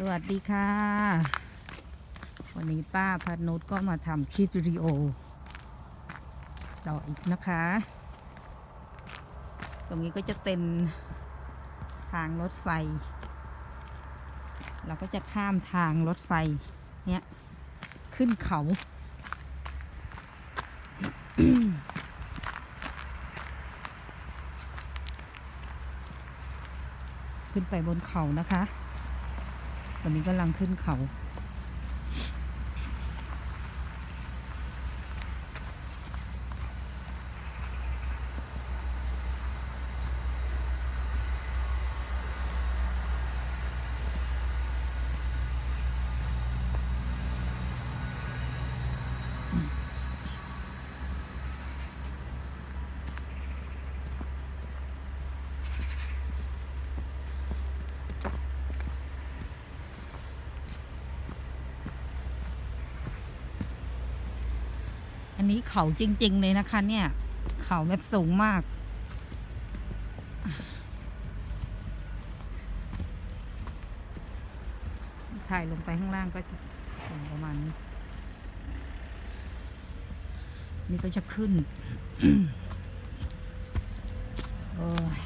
สวัสดีค่ะ วันนี้ป้าพัดนุชก็มาทำคลิปวิดีโอ ต่ออีกนะคะ ตรงนี้ก็จะเป็นทางรถไฟ เราก็จะข้ามทางรถไฟ เนี่ยขึ้นเขาขึ้นไปบนเขานะคะ อนนี้กำลังขึ้นเขา อันนี้เขาจริง ๆ เลยนะคะ เนี่ย เขาแบบสูงมาก ถ่ายลงไปข้างล่างก็จะสูงประมาณนี้ นี่ก็จะขึ้น โอ้ย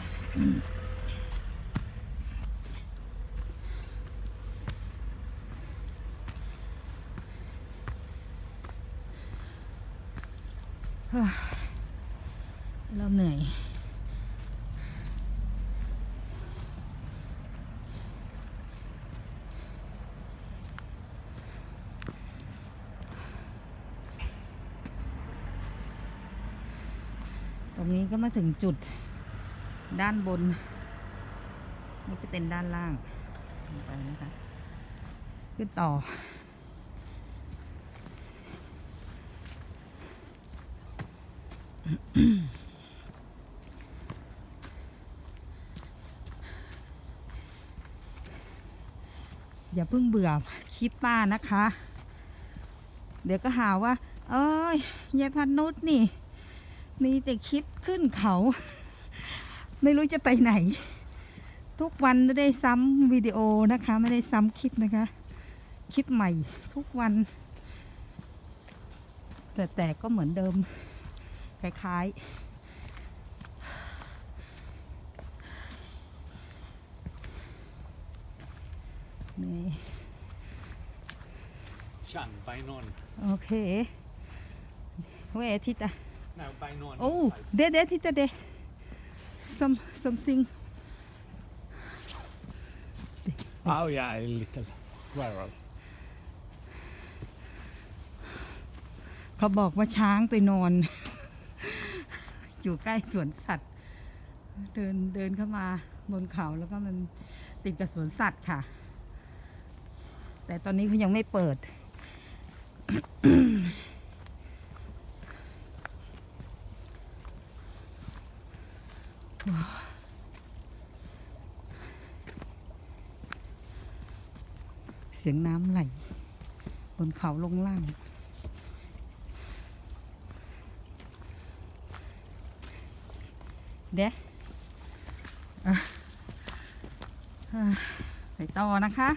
เริ่มเหนื่อย ตรงนี้ก็มาถึงจุดด้านบน นี่จะเป็นด้านล่างลงไปนะคะ ขึ้นต่อ อย่าเพิ่งเบื่อคลิปป้านะคะ เดี๋ยวก็หาว่า เอ้ยยายพันนุษนี่ มีแต่คลิปขึ้นเขา ไม่รู้จะไปไหน ทุกวันไม่ได้ซ้ำวิดีโอนะคะ ไม่ได้ซ้ำคลิปนะคะ คลิปใหม่ทุกวัน แต่แต่ก็เหมือนเดิม คล้ายๆนี่ Chang by non. โอเค เวทิตา No, by non. โอ้เดเดทิตาเด some something Oh yeah, a little squirrel. เขาบอกว่าช้างไปนอน อยู่ใกล้สวนสัตว์ เดินเดินเข้ามาบนเขาแล้วก็มันติดกับสวนสัตว์ค่ะ แต่ตอนนี้เขายังไม่เปิด เสียงน้ำไหล บนเขาลงล่าง เด้อะอะไปต่อนะคะ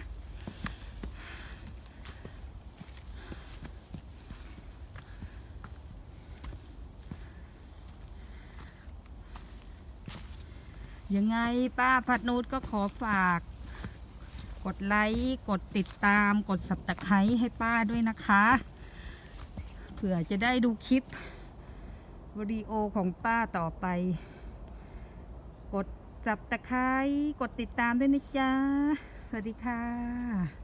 ยังไงป้าพัดนูดก็ขอฝาก กดไลค์กดติดตามกดสับตะไคร้ให้ป้าด้วยนะคะ เผื่อจะได้ดูคลิปวิดีโอของป้าต่อไป ดจับตะไคร้กดติดตามด้วยนะจ๊ะ สวัสดีค่ะ